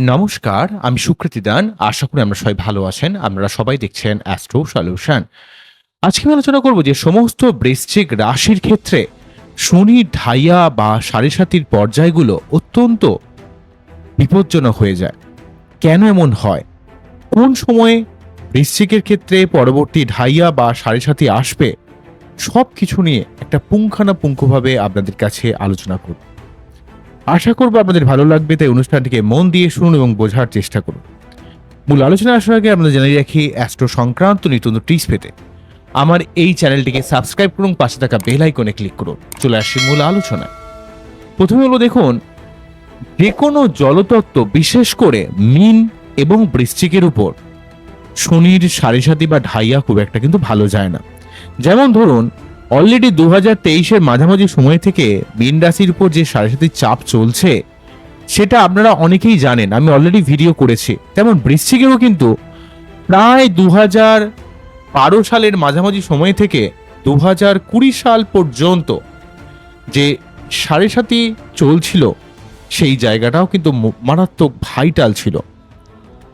নমস্কার, আমি সুকৃতি দান। আশা করি আমরা সবাই ভালো আছেন। আপনারা সবাই দেখছেন অ্যাস্ট্রো সলিউশন আজকে আমি আলোচনা করব যে সমস্ত বৃশ্চিক রাশির ক্ষেত্রে শনি, ঢাইয়া বা সাড়ে সাতির পর্যায়গুলো অত্যন্ত বিপজ্জনক হয়ে যায়। কেন এমন হয়? কোন সময়ে বৃশ্চিকের ক্ষেত্রে পরবর্তী ঢাইয়া বা সাড়ে সাতি আসবে? সব কিছু নিয়ে একটা পুঙ্খানাপুঙ্খভাবে আপনাদের কাছে আলোচনা করব। আশা করব আপনাদের ভালো লাগবে, তাই অনুষ্ঠানটিকে মন দিয়ে শুনুন এবং বোঝার চেষ্টা করুন। মূল আলোচনা আসার আগে আপনাদের জানিয়ে রাখি অ্যাস্ট্রো সংক্রান্ত নিত্য টিপস পেতে আমার এই চ্যানেলটিকে সাবস্ক্রাইব করুন, পাশে থাকা বেল আইকনে ক্লিক করুন। চলে আসি মূল আলোচনায়। প্রথমে হলো দেখুন, যে কোনো জলতত্ত্ব, বিশেষ করে মিন এবং বৃশ্চিকের উপর, শনির সাড়ে সাতি বা ঢাইয়া খুব একটা কিন্তু ভালো যায় না। যেমন ধরুন অলরেডি দু হাজার তেইশের মাঝামাঝি সময় থেকে মীন রাশির উপর যে সাড়ে সাতির চাপ চলছে, সেটা আপনারা অনেকেই জানেন, আমি অলরেডি ভিডিও করেছি। তেমন বৃশ্চিকেরও কিন্তু প্রায় দু হাজার বারো সালের মাঝামাঝি সময় থেকে দু হাজার কুড়ি সাল পর্যন্ত যে সাড়ে সাতি চলছিল, সেই জায়গাটাও কিন্তু মারাত্মক ভাইটাল ছিল।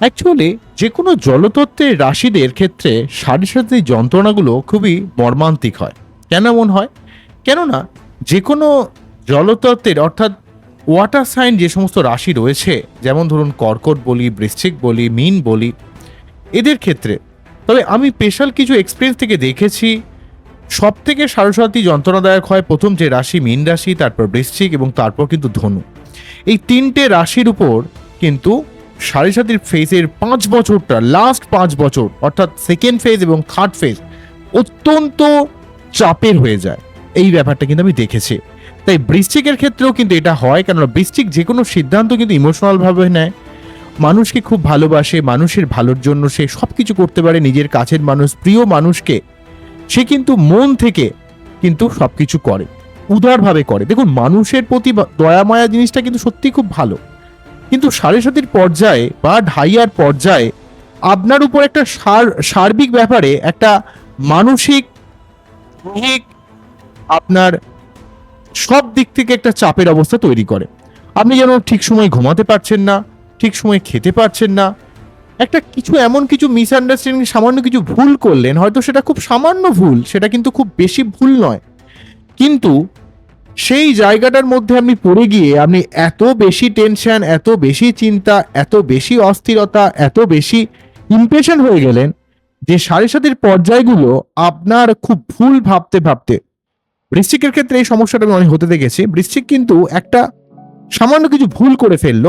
অ্যাকচুয়ালি যে কোনো জলতত্ত্বের রাশিদের ক্ষেত্রে সাড়ে সাথে যন্ত্রণাগুলো খুবই মর্মান্তিক হয়। কেন এমন হয়? কেননা যে কোনো জলতত্ত্বের অর্থাৎ ওয়াটার সাইন যে সমস্ত রাশি রয়েছে, যেমন ধরুন কর্কট বলি, বৃশ্চিক বলি, মিন বলি, এদের ক্ষেত্রে, তবে আমি স্পেশাল কিছু এক্সপিরিয়েন্স থেকে দেখেছি সব থেকে সারস্বতী যন্ত্রণাদায়ক হয় প্রথম যে রাশি মীন রাশি, তারপর বৃশ্চিক এবং তারপর কিন্তু ধনু। এই তিনটে রাশির উপর কিন্তু সাড়ে সাতির ফেজের পাঁচ বছরটা লাস্ট পাঁচ বছর, অর্থাৎ সেকেন্ড ফেজ এবং থার্ড ফেজ অত্যন্ত চাপের হয়ে যায়। এই ব্যাপারটা কিন্তু আমি দেখেছি। তাই বৃশ্চিকের ক্ষেত্রেও কিন্তু এটা হয়, কেননা বৃশ্চিক যে কোনো সিদ্ধান্ত কিন্তু ইমোশনালভাবে নেয়। মানুষকে খুব ভালোবাসে, মানুষের ভালোর জন্য সে সব কিছু করতে পারে, নিজের কাছের মানুষ, প্রিয় মানুষকে। সে কিন্তু মন থেকে কিন্তু সব কিছু করে, উদারভাবে করে। দেখুন, মানুষের প্রতি বা- দয়া, মায়া জিনিসটা কিন্তু সত্যি খুব ভালো। কিন্তু সাড়ে সাতির পর্যায়ে বা ঢাইয়ার পর্যায়ে আপনার উপর একটা সার, সার্বিক ব্যাপারে একটা মানসিক দৈহিক আপনার সব দিক থেকে একটা চাপের অবস্থা তৈরি করে। আপনি যেন ঠিক সময় ঘুমাতে পারছেন না, ঠিক সময় খেতে পারছেন না, একটা কিছু এমন কিছু মিসআন্ডারস্ট্যান্ডিং সামান্য কিছু ভুল করলেন, হয়তো সেটা খুব সামান্য ভুল, সেটা কিন্তু খুব বেশি ভুল নয়। কিন্তু সেই জায়গাটার মধ্যে আপনি পড়ে গিয়ে আপনি এত বেশি টেনশন এত বেশি চিন্তা, এত বেশি অস্থিরতা, এত বেশি ইমপ্রেশন হয়ে গেলেন যে সাড়ে সাতির পর্যায়গুলো আপনার খুব ভুল ভাবতে ভাবতে, বৃশ্চিকের ক্ষেত্রে এই সমস্যাটা আমি অনেক হতে দেখেছি। বৃশ্চিক কিন্তু একটা সামান্য কিছু ভুল করে ফেলল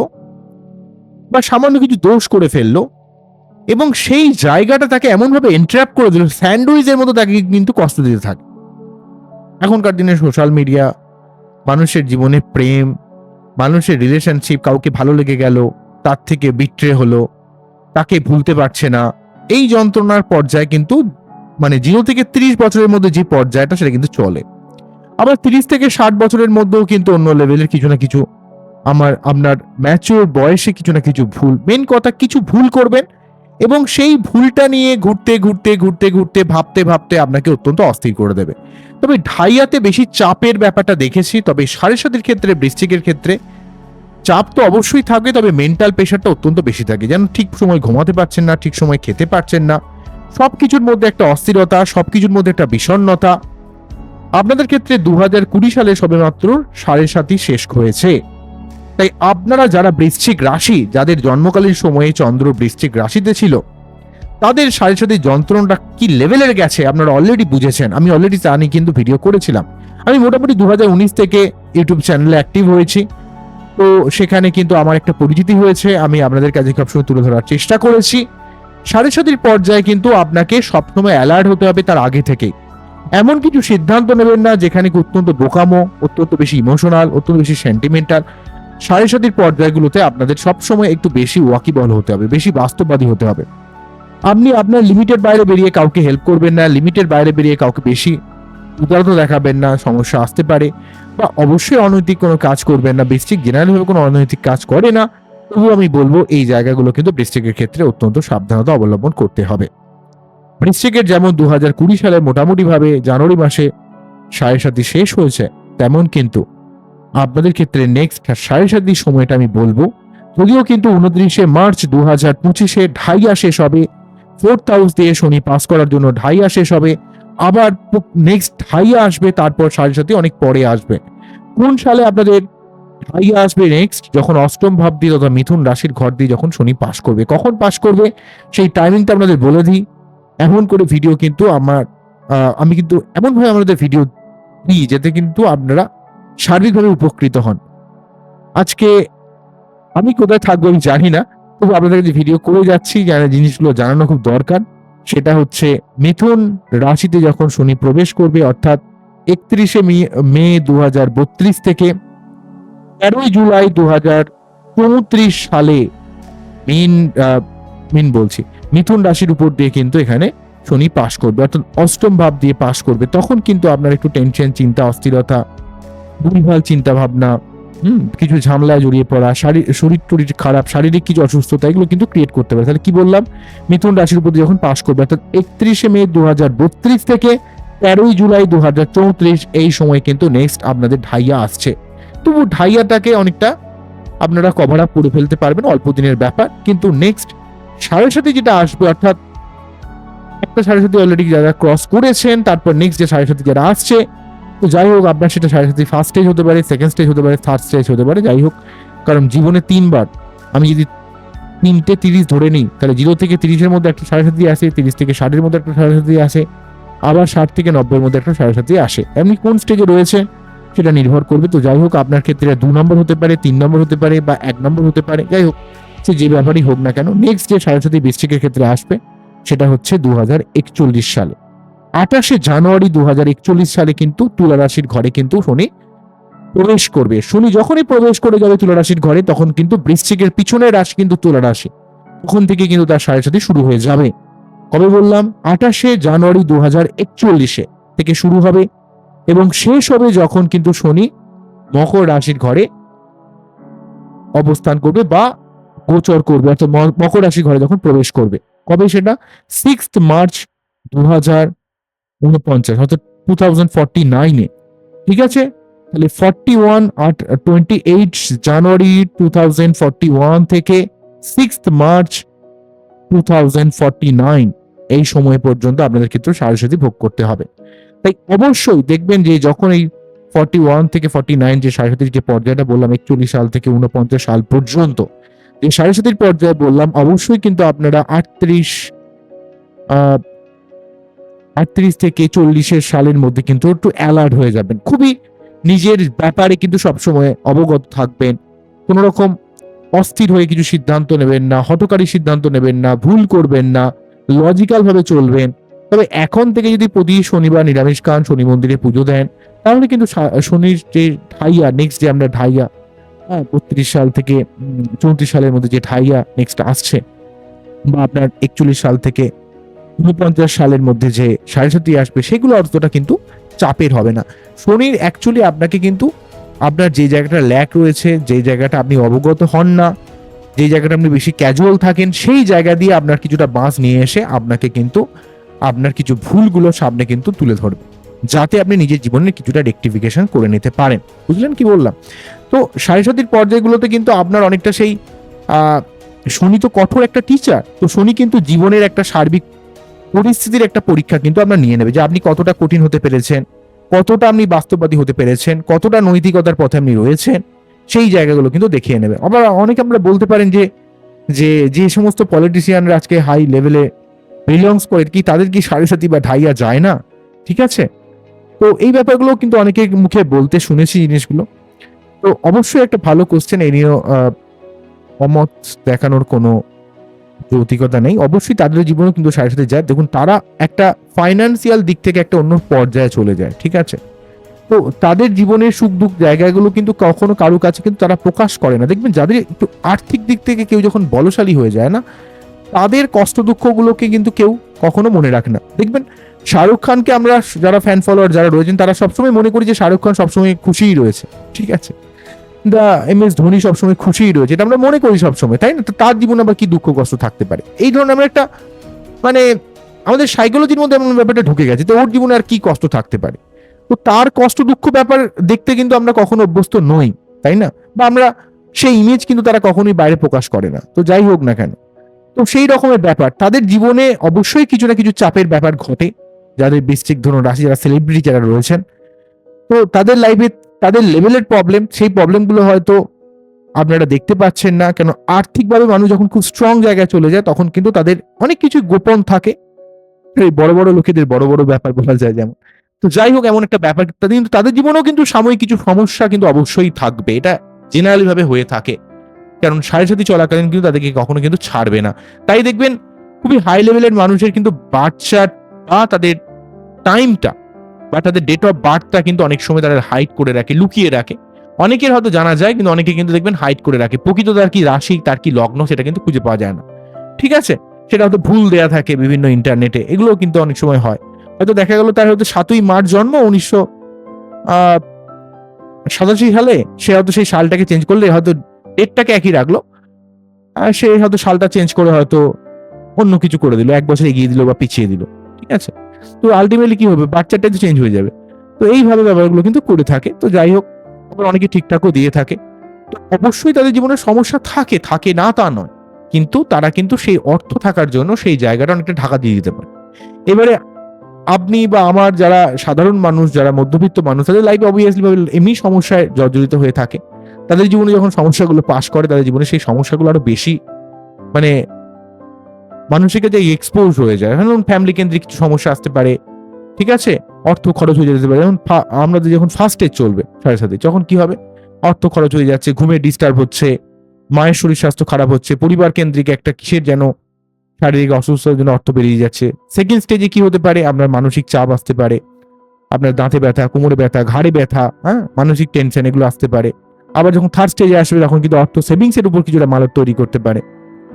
বা সামান্য কিছু দোষ করে ফেলল এবং সেই জায়গাটা তাকে এমনভাবে এন্ট্র্যাপ করে দিল স্যান্ডউইচের মতো তাকে কিন্তু কষ্ট দিতে থাকে। এখনকার দিনে সোশ্যাল মিডিয়া মানুষের জীবনে প্রেম, মানুষের রিলেশনশিপ কাউকে ভালো লেগে গেল, তার থেকে বিট্রে হলো, তাকে ভুলতে পারছে না। এই যন্ত্রণার পর্যায়ে কিন্তু মানে জিরো থেকে তিরিশ বছরের মধ্যে যে পর্যায়টা সেটা কিন্তু চলে। আবার তিরিশ থেকে ষাট বছরের মধ্যেও কিন্তু অন্য লেভেলের কিছু না কিছু আমার, আপনার ম্যাচিওর বয়সে কিছু না কিছু ভুল মেন কথা কিছু ভুল করবেন এবং সেই ভুলটা নিয়ে ঘুরতে ঘুরতে ঘুরতে ঘুরতে, ভাবতে ভাবতে আপনাকে অত্যন্ত অস্থির করে দেবে। তবে ঢাইয়াতে বেশি চাপের ব্যাপারটা দেখেছি, তবে সাড়ে সাতের ক্ষেত্রে, বৃশ্চিকের ক্ষেত্রে চাপ তো অবশ্যই থাকে, তবে মেন্টাল প্রেশারটা অত্যন্ত বেশি থাকে। যেন ঠিক সময় ঘুমাতে পারছেন না, ঠিক সময় খেতে পারছেন না সব কিছুর মধ্যে একটা অস্থিরতা সব কিছুর মধ্যে একটা বিষণ্ণতা। আপনাদের ক্ষেত্রে দু হাজার কুড়ি সালে সবেমাত্র সাড়ে সাতই শেষ হয়েছে। তাই আপনারা যারা বৃশ্চিক রাশি, যাদের জন্মকালীন সময়ে চন্দ্র বৃশ্চিক রাশিতে ছিল, তাদের সাড়ে সাথে যন্ত্রণাটা কি লেভেলের গেছে, আপনারা অলরেডি বুঝেছেন। আমি অলরেডি তা নিয়ে কিন্তু ভিডিও করেছিলাম। আমি মোটামুটি দু হাজার উনিশ থেকে ইউটিউব চ্যানেলে অ্যাক্টিভ হয়েছি। তো সেখানে কিন্তু আমার একটা পরিচিতি হয়েছে, আমি আপনাদের কাছে সবসময় তুলে ধরার চেষ্টা করেছি। সাড়ে সাতির পর্যায়ে কিন্তু আপনাকে সবসময় অ্যালার্ট হতে হবে তার আগে থেকেই। এমন কিছু সিদ্ধান্ত নেবেন না, যেখানে অত্যন্ত বোকামো, অত্যন্ত বেশি ইমোশনাল অত্যন্ত বেশি সেন্টিমেন্টাল সাড়ে সাতির পর্যায়গুলোতে আপনাদের সবসময় একটু বেশি ওয়াকিবল হতে হবে, বেশি বাস্তববাদী হতে হবে। আপনি আপনার লিমিটের বাইরে বেরিয়ে কাউকে হেল্প করবেন না লিমিটের বাইরে বেরিয়ে কাউকে বেশি উদারতা দেখাবেন না, সমস্যা আসতে পারে। বা অবশ্যই অনৈতিক কোনো কাজ করবেন না। বৃষ্টিক জেনারেলভাবে কোনো অনৈতিক কাজ করে না। তবুও আমি বলব, এই জায়গাগুলো কিন্তু বৃষ্টিকের ক্ষেত্রে অত্যন্ত সাবধানতা অবলম্বন করতে হবে। বৃশ্চিকের যেমন দু হাজার কুড়ি সালে মোটামুটিভাবে জানুয়ারি মাসে সাড়ে সাতি শেষ হয়েছে, তেমন কিন্তু আপনাদের ক্ষেত্রে নেক্সট সাড়ে সাতি সময়টা আমি বলব। যদিও কিন্তু উনত্রিশে মার্চ দু হাজার পঁচিশে ঢাইয়া শেষ হবে। ফোর্থ হাউস দিয়ে শনি পাস করার জন্য ঢাইয়া শেষ হবে। আবার নেক্সট ঢাইয়া আসবে, তারপর সাথে অনেক পরে আসবে। কোন সালে আপনাদের ঢাইয়া আসবে নেক্সট যখন অষ্টম ভাব দিয়ে তথা মিথুন রাশির ঘর দিয়ে যখন শনি পাশ করবে, কখন পাশ করবে? সেই টাইমিংটা আপনাদের বলে দিই। এমন করে ভিডিও কিন্তু আমার আমি কিন্তু এমনভাবে আমাদের ভিডিও দিই, যাতে কিন্তু আপনারা সার্বিকভাবে উপকৃত হন। আজকে আমি কোথায় থাকব আমি জানি না, তবু আপনাদের ভিডিও করে যাচ্ছি জিনিসগুলো জানানো খুব দরকার। সেটা হচ্ছে মিথুন রাশিতে যখন শনি প্রবেশ করবে, অর্থাৎ একত্রিশে মে দু হাজার বত্রিশ থেকে তেরোই জুলাই দু সালে মিন মিন বলছি, মিথুন রাশির উপর দিয়ে কিন্তু এখানে শনি পাশ করবে, অর্থাৎ অষ্টম ভাব দিয়ে পাশ করবে। তখন কিন্তু আপনার একটু টেনশন চিন্তা, অস্থিরতা, ভুলভাল চিন্তা ভাবনা হুম, কিছু ঝামেলায় জড়িয়ে পড়া, শারীর টরীর খারাপ, শারীরিক কিছু অসুস্থতা, এগুলো কিন্তু ক্রিয়েট করতে পারে। তাহলে কি বললাম? মিথুন রাশির উপর যখন পাশ করবে, অর্থাৎ একত্রিশে মে দু হাজার বত্রিশ থেকে তেরোই জুলাই দু হাজার চৌত্রিশ, এই সময় কিন্তু নেক্সট আপনাদের ঢাইয়া আসছে। তবু ঢাইয়াটাকে অনেকটা আপনারা কভার আপ করে ফেলতে পারবেন, অল্প দিনের ব্যাপার। কিন্তু নেক্সট সাড়ে সাথে যেটা আসবে, অর্থাৎ একটা সাড়ে সাথে অলরেডি যারা ক্রস করেছেন, তারপর নেক্সট যে সাড়ে সাথে যারা আসছে তো যাই হোক, আপনার সেটা সাড়ে ফার্স্ট স্টেজ হতে পারে সেকেন্ড স্টেজ হতে পারে থার্ড স্টেজ হতে পারে, যাই হোক। কারণ জীবনে তিনবার, আমি যদি তিনটে তিরিশ ধরে নিই, তাহলে জিরো থেকে তিরিশের মধ্যে একটা সাড়ে সাথে আসে, তিরিশ থেকে ষাটের মধ্যে একটা সাড়ে সাথে আসে, আবার ষাট থেকে নব্বইয়ের মধ্যে একটা সাড়ে সাথে আসে। এমনি কোন স্টেজে রয়েছে, সেটা নির্ভর করবে। তো যাই হোক, আপনার ক্ষেত্রে দু নম্বর হতে পারে, তিন নম্বর হতে পারে, বা এক নম্বর হতে পারে, যাই হোক, সে যে ব্যাপারই হোক না কেন নেক্সট যে সাড়ে সাথে বৃষ্টিকের ক্ষেত্রে আসবে, সেটা হচ্ছে দু হাজার একচল্লিশ সালে। আঠাশে জানুয়ারি দু হাজার একচল্লিশ সালে কিন্তু তুলা রাশির ঘরে কিন্তু শনি প্রবেশ করবে। শনি যখনই প্রবেশ করে যাবে তুলা রাশির ঘরে, তখন কিন্তু বৃশ্চিকের পিছনের রাশি কিন্তু তুলা রাশি তখন থেকে কিন্তু তার সাড়ে সাথে শুরু হয়ে যাবে। কবে বললাম? আঠাশে জানুয়ারি দু হাজার একচল্লিশে থেকে শুরু হবে এবং শেষ হবে যখন কিন্তু শনি মকর রাশির ঘরে অবস্থান করবে বা গোচর করবে, অর্থাৎ মকর রাশির ঘরে যখন প্রবেশ করবে। কবে সেটা? সিক্সথ মার্চ দু হাজার উনপঞ্চাশ, অর্থাৎ টু থাউজেন্ড ফর্টি নাইনে ঠিক আছে? তাহলে ফর্টি ওয়ান আট twenty eight January two thousand forty one থেকে sixth March two thousand forty nine এই সময় পর্যন্ত আপনাদের ক্ষেত্রে সারস্বতী ভোগ করতে হবে। তাই অবশ্যই দেখবেন যে যখন এই ফর্টি ওয়ান থেকে ফর্টি নাইন যে সারস্বতীর যে পর্যায়টা বললাম, একচল্লিশ সাল থেকে উনপঞ্চাশ সাল পর্যন্ত, যে সারস্বতীর পর্যায়ে বললাম, অবশ্যই কিন্তু আপনারা আটত্রিশ আটত্রিশ থেকে চল্লিশের সালের মধ্যে কিন্তু একটু অ্যালার্ট হয়ে যাবেন। খুবই নিজের ব্যাপারে কিন্তু সবসময় অবগত থাকবেন। কোনো রকম অস্থির হয়ে কিছু সিদ্ধান্ত নেবেন না হটকারী সিদ্ধান্ত নেবেন না, ভুল করবেন না লজিক্যাল ভাবে চলবেন। তবে এখন থেকে যদি প্রতি শনিবার নিরামিষ খান শনি মন্দিরে পুজো দেন, তাহলে কিন্তু শনির যে ঢাইয়া নেক্সট যে আমরা ঢাইয়া হ্যাঁ বত্রিশ সাল থেকে চৌত্রিশ সালের মধ্যে যে ঢাইয়া নেক্সট আসছে, বা আপনার একচল্লিশ সাল থেকে উনপঞ্চাশ সালের মধ্যে যে সাড়ে সাতটি আসবে, সেগুলো অতটা কিন্তু চাপের হবে না। শনির অ্যাকচুয়ালি আপনাকে কিন্তু আপনার যে জায়গাটা ল্যাক রয়েছে, যে জায়গাটা আপনি অবগত হন না, যে জায়গাটা আপনি বেশি ক্যাজুয়াল থাকেন, সেই জায়গা দিয়ে আপনার কিছুটা বাঁশ নিয়ে এসে আপনাকে কিন্তু আপনার কিছু ভুলগুলো সামনে কিন্তু তুলে ধরবে, যাতে আপনি নিজের জীবনের কিছুটা রেকটিফিকেশন করে নিতে পারেন। বুঝলেন কি বললাম? তো সাড়ে সাতির পর্যায়গুলোতে কিন্তু আপনার অনেকটা সেই শনি তো কঠোর একটা টিচার তো শনি কিন্তু জীবনের একটা সার্বিক পরিস্থিতির একটা পরীক্ষা কিন্তু আপনার নিয়ে নেবে যে আপনি কতটা কঠিন হতে পেরেছেন, কতটা আপনি বাস্তববাদী হতে পেরেছেন, কতটা নৈতিকতার পথে আপনি রয়েছেন, সেই জায়গাগুলো কিন্তু দেখিয়ে নেবে। আবার অনেকে আমরা বলতে পারেন যে যে যে সমস্ত পলিটিশিয়ানরা আজকে হাই লেভেলে বিলংস করে, কি তাদের কি সাড়ে সাথী বা ঢাইয়া যায় না? ঠিক আছে? তো এই ব্যাপারগুলো কিন্তু অনেকে মুখে বলতে শুনেছি জিনিসগুলো। তো অবশ্যই একটা ভালো কোশ্চেন এই নিয়েও অমত দেখানোর কোনো যৌতিকতা নেই। অবশ্যই তাদের জীবনে কিন্তু সাড়ে সাথে যায়। দেখুন, তারা একটা ফাইন্যান্সিয়াল দিক থেকে একটা অন্য পর্যায়ে চলে যায়, ঠিক আছে? তো তাদের জীবনের সুখ দুঃখ জায়গাগুলো কিন্তু কখনো কারও কাছে কিন্তু তারা প্রকাশ করে না। দেখবেন, যাদের একটু আর্থিক দিক থেকে কেউ যখন বলশালী হয়ে যায় না, তাদের কষ্ট দুঃখগুলোকে কিন্তু কেউ কখনো মনে রাখে না। দেখবেন, শাহরুখ খানকে আমরা যারা ফ্যান ফলোয়ার যারা রয়েছেন, তারা সবসময় মনে করি যে শাহরুখ খান সবসময় খুশিই রয়েছে, ঠিক আছে? দা, এম এস ধোনি সবসময় খুশিই রয়েছে, এটা আমরা মনে করি সবসময়, তাই না? তো তার জীবনে আবার কি দুঃখ কষ্ট থাকতে পারে? এই ধরনের আমরা একটা মানে আমাদের সাইকোলজির মধ্যে এমন ব্যাপারটা ঢুকে গেছে তো ওর জীবনে আর কি কষ্ট থাকতে পারে। তো তার কষ্ট দুঃখ ব্যাপার দেখতে কিন্তু আমরা কখনো অভ্যস্ত নই, তাই না? বা আমরা সেই ইমেজ কিন্তু তারা কখনোই বাইরে প্রকাশ করে না। তো যাই হোক না কেন, তো সেই রকমের ব্যাপার, তাদের জীবনে অবশ্যই কিছু না কিছু চাপের ব্যাপার ঘটে, যাদের বৃষ্টিক ধরুন রাশি, যারা সেলিব্রিটি যারা রয়েছেন, তো তাদের লাইফে তাদের লেভেলের প্রবলেম সেই প্রবলেমগুলো হয়তো আপনারা দেখতে পাচ্ছেন না। কেন আর্থিকভাবে মানুষ যখন খুব স্ট্রং জায়গায় চলে যায়, তখন কিন্তু তাদের অনেক কিছু গোপন থাকে। এই বড় বড় লোকেদের বড় বড় ব্যাপার বলা যায় যেমন। তো যাই হোক, এমন একটা ব্যাপার কিন্তু তাদের জীবনেও কিন্তু সাময়িক কিছু সমস্যা কিন্তু অবশ্যই থাকবে। এটা জেনারেলি ভাবে হয়ে থাকে। কারণ সাড়ে সাথে চলাকালীন কিন্তু তাদেরকে কখনো কিন্তু ছাড়বে না। তাই দেখবেন, খুবই হাই লেভেলের মানুষের কিন্তু বাচ্চার বা তাদের টাইমটা বা তাদের ডেট অফ বার্থটা কিন্তু অনেক সময় তারা হাইড করে রাখে, লুকিয়ে রাখে। অনেকের হয়তো জানা যায়, কিন্তু অনেকে কিন্তু দেখবেন হাইড করে রাখে। প্রকৃত তার কি রাশি, তার কি লগ্ন, সেটা কিন্তু খুঁজে পাওয়া যায় না। ঠিক আছে? সেটা হয়তো ভুল দেয়া থাকে বিভিন্ন ইন্টারনেটে এগুলো কিন্তু অনেক সময় হয়। হয়তো দেখা গেল তার হয়তো সাতই মার্চ জন্ম, উনিশশো সাতাশি সালে সে হয়তো সেই সালটাকে চেঞ্জ করলে হয়তো ডেটটাকে একই রাখল। আর সে হয়তো সালটা চেঞ্জ করে হয়তো অন্য কিছু করে দিল, এক বছর এগিয়ে দিল বা পিছিয়ে দিল। ঠিক আছে? তো আলটিমেটলি কি হবে? বাচ্চাটা তো চেঞ্জ হয়ে যাবে। তো এইভাবে ব্যাপারগুলো কিন্তু করে থাকে। তো যাই হোক, আবার অনেকে ঠিকঠাকও দিয়ে থাকে। তো অবশ্যই তাদের জীবনে সমস্যা থাকে থাকে না তা নয়। কিন্তু তারা কিন্তু সেই অর্থ থাকার জন্য সেই জায়গাটা অনেকটা ঢাকা দিয়ে দিতে পারে। এবারে আপনি বা আমার যারা সাধারণ মানুষ, যারা মধ্যবিত্ত মানুষ, তাদের লাইফ অবভিয়াসলি ভাবে এমনি সমস্যায় জর্জরিত হয়ে থাকে। তাদের জীবনে যখন সমস্যাগুলো পাশ করে, তাদের জীবনে সেই সমস্যাগুলো আরও বেশি মানে মানুষের কাছে এক্সপোজ হয়ে যায়। যেমন ফ্যামিলি কেন্দ্রিক কিছু সমস্যা আসতে পারে, ঠিক আছে? অর্থ খরচ হয়ে যেতে পারে। যেমন আমাদের যখন ফার্স্ট চলবে সাথে সাথে যখন কি হবে? অর্থ খরচ হয়ে যাচ্ছে ঘুমের ডিস্টার্ব হচ্ছে, মায়ের শরীর স্বাস্থ্য খারাপ হচ্ছে, পরিবার কেন্দ্রিক একটা কিসের যেন শারীরিক অসুস্থতার জন্য অর্থ বেরিয়ে যাচ্ছে। সেকেন্ড স্টেজে কি হতে পারে? আপনার মানসিক চাপ আসতে পারে, আপনার দাঁতে ব্যথা, কোমরে ব্যথা, ঘাড়ে ব্যথা হ্যাঁ? মানসিক টেনশন এগুলো আসতে পারে। আবার যখন থার্ড স্টেজে আসবে, তখন কিন্তু অর্থ সেভিংস এর উপর কিছুটা মালত তৈরি করতে পারে,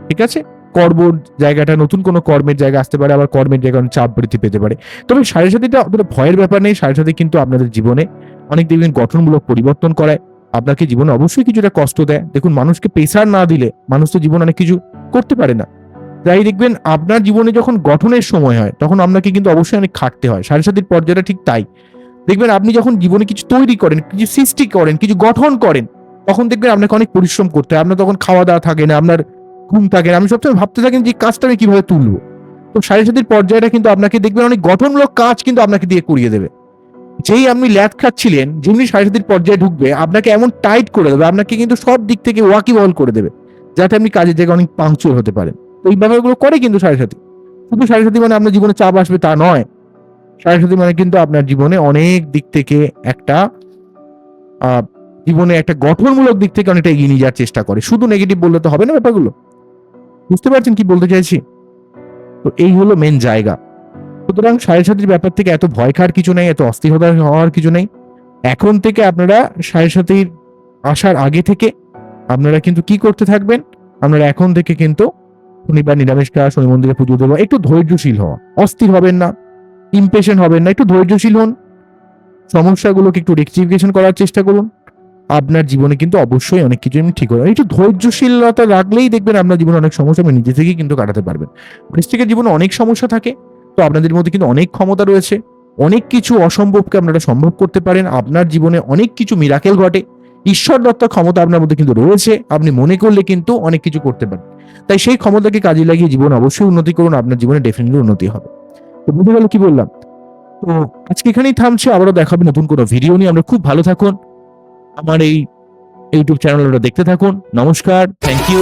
ঠিক আছে? কর্ম জায়গাটা, নতুন কোনো কর্মের জায়গা আসতে পারে, আবার কর্মের জায়গায় চাপ বৃদ্ধি পেতে পারে। তবে সাড়ে সাথীটা অতটা ভয়ের ব্যাপার নেই সাড়ে সাথী কিন্তু আপনাদের জীবনে অনেক দেখবেন গঠনমূলক পরিবর্তন করায়, আপনাকে জীবনে অবশ্যই কিছুটা কষ্ট দেয়। দেখুন, মানুষকে প্রেসার না দিলে মানুষ তো জীবন অনেক কিছু করতে পারে না। তাই দেখবেন, আপনার জীবনে যখন গঠনের সময় হয়, তখন আপনাকে কিন্তু অবশ্যই অনেক খাটতে হয়। সাড়ে সাথীর পর্যায়টা ঠিক তাই। দেখবেন, আপনি যখন জীবনে কিছু তৈরি করেন, কিছু সৃষ্টি করেন, কিছু গঠন করেন, তখন দেখবেন আপনাকে অনেক পরিশ্রম করতে হয়। আপনার তখন খাওয়া দাওয়া থাকে না, আপনার ঘুম থাকে। আপনি সবসময় ভাবতে থাকেন যে কাজটা আমি কীভাবে তুলবো। তো সাড়ে সাথীর পর্যায়টা কিন্তু আপনাকে দেখবেন অনেক গঠনমূলক কাজ কিন্তু আপনাকে দিয়ে করিয়ে দেবে। যেই আপনি ল্যাদ খাচ্ছিলেন, যেমনি সাড়ে সাথীর পর্যায়ে ঢুকবে, আপনাকে এমন টাইট করে দেবে, আপনাকে কিন্তু সব দিক থেকে ওয়াকিবহল করে দেবে, যাতে আপনি কাজের জায়গায় অনেক পাংচুয়াল হতে পারেন। তো এই ব্যাপারগুলো করে কিন্তু সাড়ে সাথী শুধু সাড়ে সাথী মানে আপনার জীবনে চাপ আসবে তা নয়। সাড়ে সাথী মানে কিন্তু আপনার জীবনে অনেক দিক থেকে একটা জীবনে একটা গঠনমূলক দিক থেকে অনেকটা এগিয়ে নিয়ে যাওয়ার চেষ্টা করে। শুধু নেগেটিভ বললে তো হবে না ব্যাপারগুলো? বুঝতে পারছেন কি বলতে চাইছি? তো এই হলো মেন জায়গা। সুতরাং সাড়ে সাথীর ব্যাপার থেকে এত ভয় খাওয়ার কিছু নেই, এত অস্থিরতা হওয়ার কিছু নেই। এখন থেকে আপনারা সাড়ে সাথীর আসার আগে থেকে আপনারা কিন্তু কি করতে থাকবেন? আপনারা এখন থেকে কিন্তু শনিবার নিরামিষটা শনি মন্দিরে পুজো দেবো একটু ধৈর্যশীল হওয়া। অস্থির হবেন না ইমপেশেন্ট হবেন না, একটু ধৈর্যশীল হন। সমস্যাগুলোকে একটু রেকটিফিকেশন করার চেষ্টা করুন। আপনার জীবনে কিন্তু অবশ্যই অনেক কিছু ঠিক হবে একটু ধৈর্যশীলতা রাখলেই দেখবেন আপনার জীবনে অনেক সমস্যা আপনি নিজে থেকেই কিন্তু কাটাতে পারবেন। বৃষ্টিকের জীবনে অনেক সমস্যা থাকে, তো আপনাদের মধ্যে কিন্তু অনেক ক্ষমতা রয়েছে। অনেক কিছু অসম্ভবকে আপনারা সম্ভব করতে পারেন। আপনার জীবনে অনেক কিছু মিরাকেল ঘটে। ঈশ্বর দত্ত ক্ষমতা আপনার মধ্যে কিন্তু রয়েছে। আপনি মনে করলে কিন্তু অনেক কিছু করতে পারেন তাই সেই ক্ষমতাকে কাজে লাগিয়ে জীবন অবশ্যই উন্নতি করুন, আপনার জীবনে ডেফিনেটলি উন্নতি হবে। তো বুঝে গেল কি বললাম? তো আজকে এখানেই থামছে, আবারও দেখাবে নতুন কোনো ভিডিও নিয়ে। আমরা খুব ভালো থাকুন। আমার এই ইউটিউব চ্যানেলটা দেখতে থাকুন। নমস্কার থ্যাংক ইউ